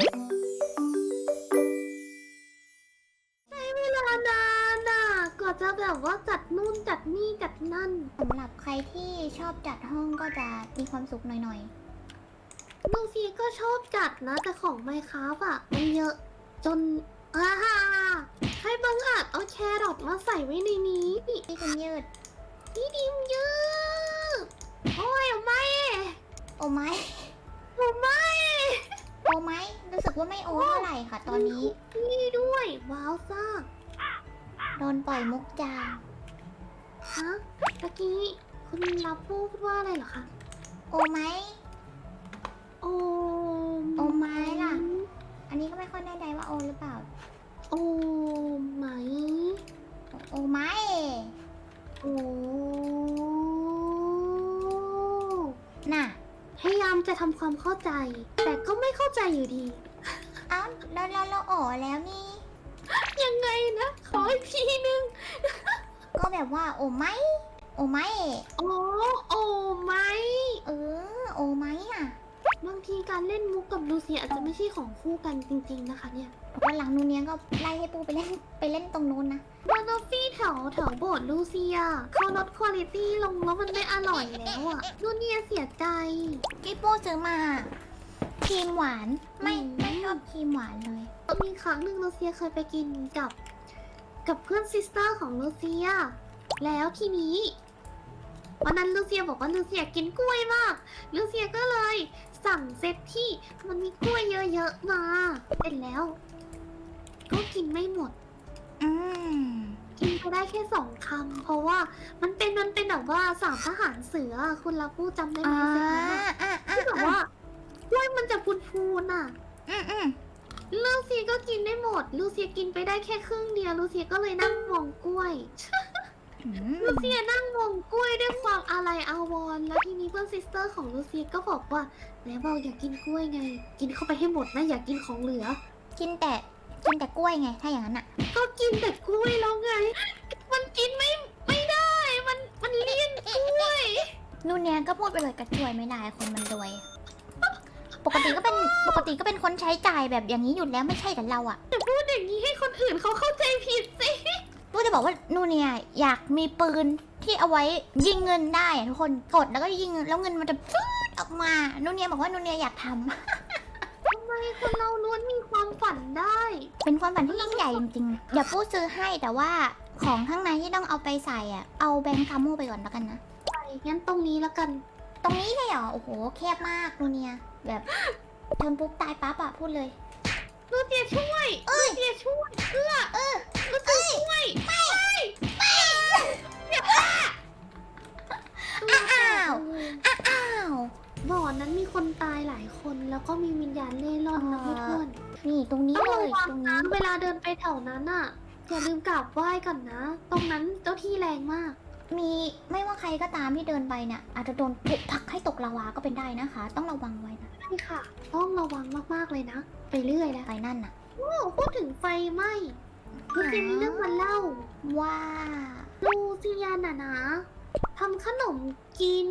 ใช้เวลานานน่ะกว่าจะแบบว่าจัดนู่นจัดนี่จัดนั่นสำหรับใครที่ชอบจัดห้องก็จะมีความสุขหน่อยลูซีก็ชอบจัดนะ แต่ของไมค้าอะมันเยอะจนอ่าฮ่าให้บังอาจเอาแครอทมาใส่ไว้ในนี้ๆที่คุณยืดนี่ดิมเยอะโอ้ยไม่ โอไหมผมไม่ โอไหม รู้สึกว่าไม่โอเท่าไหร่ค่ะ ตอนนี้ นี่ด้วย ว้าวซ่ากโดนปล่อยมุกจางฮะตะกี้คุณรับพูดว่าอะไรเหรอคะ โอไหม โอโอไหมล่ะ อันนี้ก็ไม่ค่อยแน่ใจว่าโอหรือเปล่า โอไหม โอไหม โอ้น่ะ พยายามจะทำความเข้าใจ แต่ก็ไม่เข้าใจอยู่ดีเอ้าแล้วเราเราโอแล้วนี่ ยังไงนะ ขออีกทีนึง ก็แบบว่าโอไหมโอไหมโอ้โอไหมเออโอไหมอะบางทีการเล่นมุกกับลูเซียอาจจะไม่ใช่ของคู่กันจริง ๆ นะคะเนี่ยวันหลังนูเนียก็ไล่ให้ปูไปเล่นไปเล่นตรงนู้นนะบานอฟฟี่แถวแถวโบสถ์ลูเซียเขาลดคุณภาพลงแล้วมันไม่อร่อยแล้วอะนูเนียเสียใจที่ปูซื้อมาครีมหวานไม่ อืมไม่ชอบครีมหวานเลยมีครั้งหนึ่งลูเซียเคยไปกินกับ กับเพื่อนซิสเตอร์ของลูเซีย แล้วทีนี้วันนั้นลูเซียบอกว่าลูเซียกินกล้วยมาก ลูเซียก็เลย สั่งเซตที่มันมีกล้วยเยอะๆมาเสร็จแล้ว ก็กินไม่หมด อืมกินไปได้แค่สองคำเพราะว่ามันเป็นมันเป็นแบบว่าสามทหารเสืออะคุณรับผู้จำได้ไหมอ่าเซตนั้นอะอ่าอ่าที่แบบว่ากล้วยมันจะพูนๆอะ อืมอืมลูเซียก็กินได้หมด ลูเซียกินไปได้แค่ครึ่งเดียว ลูเซียก็เลยนั่งมองกล้วย อืมลูเซียนั่งมองกล้วยด้วยความอะไรอาวรณ์แล้วทีนี้เพื่อนซิสเตอร์ของลูเซียก็บอกว่าไหนบอกอยากกินกล้วยไง กินเข้าไปให้หมดนะอย่ากกินของเหลือ กินแต่กินแต่กล้วยไง ถ้าอย่างนั้นอะ ก็กินแต่กล้วยแล้วไง มันกินไม่ไม่ได้ มันมันเลี่ยนกล้วย นูเนียก็พูดไปเลยกระช่วยไม่ได้คนมันรวยปก ติก็เป็นปกติก็เป็นคนใช้จ่ายแบบอย่างนี้อยู่แล้วไม่ใช่แต่เราอะพูดอย่างนี้ให้คนอื่นเขาเข้าใจผิดสิปูจะบอกว่านูเนียอยากมีปืนที่เอาไว้ยิงเงินได้อะทุกคนกดแล้วก็ยิงแล้วเงินมันจะฟืดออกมานูเนียบอกว่านูเนียอยากทำ ทำไมคนเราล้วนมีความฝันได้ เป็นความฝันที่ยิ่งใหญ่จริงๆ เดี๋ยวปู้ซื้อให้แต่ว่าของข้างในที่ต้องเอาไปใส่อะ เอาแบงค์คาโมไปก่อนแล้วกันนะไปงั้นตรงนี้แล้วกัน ตรงนี้เลยเหรอ โอ้โห แคบมากนูเนีย แบบชนปุ๊บตายปั๊บอะพูดเลย ลูเซียช่วยลูเซียช่วยเอื้อเออ ลูเซียช่วยไม่อ้าว อ้าว บ่อนั้นมีคนตายหลายคน แล้วก็มีวิญญาณเล่ร่อนนะอ๋อเพื่อนนี่ตรงนี้ๆต้องเลระย วังตรงนะนี้ เวลาเดินไปแถวนั้นอะ อย่าลืมกราบไหว้ก่อนนะ ตรงนั้นเจ้าที่แรงมาก มีไม่ว่าใครก็ตามที่เดินไปเนี่ยอาจจะโดนผุกผลักให้ตกลาวาก็เป็นได้นะคะ ต้องระวังไว้นะใช่ค่ะ ต้องระวังมากๆเลยนะ ไปเรื่อยแล้วไปนั่นน่ะโอ้พูดถึงไฟไหม้ลูเซียมีเรื่องมาเล่า ว่าลูเซียน่ะนะทำขนมกิน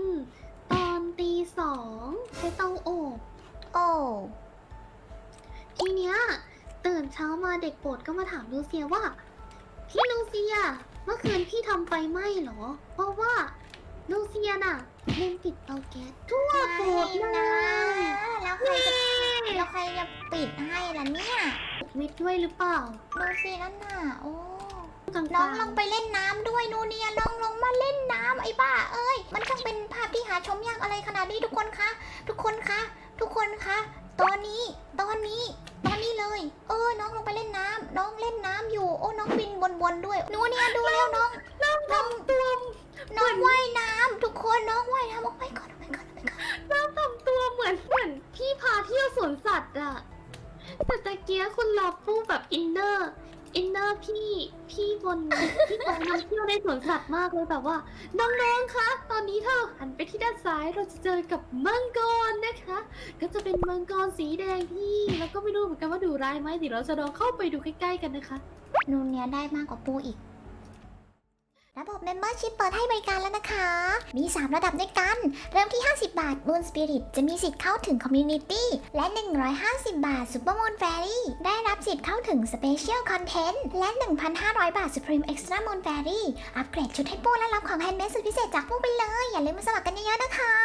ตอนตีสองใช้เตาอบ โอ้ทีเนี้ยตื่นเช้ามาเด็กโปรดก็มาถามลูเซียว่า พี่ลูเซีย เมื่อคืนพี่ทำไฟไหม้เหรอ เพราะว่าลูเซียน่ะลืมปิดเตาแก๊สทั่วโปรดเลนะยแล้วใครจะแล้วใครจะปิดให้ล่ะเนี่ยมิดด้วยหรือเปล่าดูสินั่นน่ะโอ้กลางๆน้องลงไปเล่นน้ำด้วยนูเนียน้องลงมาเล่นน้ำไอ้บ้าเอ้ย มันช่างเป็นภาพที่หาชมยากอะไรขนาดนี้ทุกคนคะ ทุกคนคะ ทุกคนคะ ตอนนี้ ตอนนี้ตอนนี้ เลย เออ น้องลงไปเล่นน้ำน้องเล่นน้ำอยู่ โอ้ น้องบินบนๆด้วยนูเนียดูแล้วน้อง น้องทำตัวน้องว่ายน้ำทุกคนน้องว่ายน้ำออกไปก่อนออกไปก่อนออกไปก่อน น้องทำตัวเหมือนเหมือนพี่พาเที่ยวสวนสัตว์อะแต่ตะเกียคุณรอพูดแบบอินเนอร์ อินเนอร์พี่พี่บนพี่บนนำเที่ยวในสวนสัตว์มากเลยแบบว่าน้องๆคะตอนนี้ถ้าเราหันไปที่ด้านซ้ายเราจะเจอกับมังกรนะคะ ก็จะเป็นมังกรสีแดงที่แล้วก็ไม่รู้เหมือนกันว่าดูร้ายไหมเดี๋ยวเราจะลองเข้าไปดูใกล้ๆกันนะคะ นูเนี้ยได้มากกว่าปูอีก ระบบ Membership เปิดให้บริการแล้วนะคะ มี 3 ระดับด้วยกัน เริ่มที่ 50 บาท Moon Spirit จะมีสิทธิ์เข้าถึง Community และ 150 บาท Super Moon Fairy ได้รับสิทธิ์เข้าถึง Special Content และ 1,500 บาท Supreme Extra Moon Fairy อัปเกรดชุดให้ปูและรับของแฮนด์เมดสุดพิเศษจากปูไปเลย อย่าลืมมาสมัครกันเยอะๆนะคะ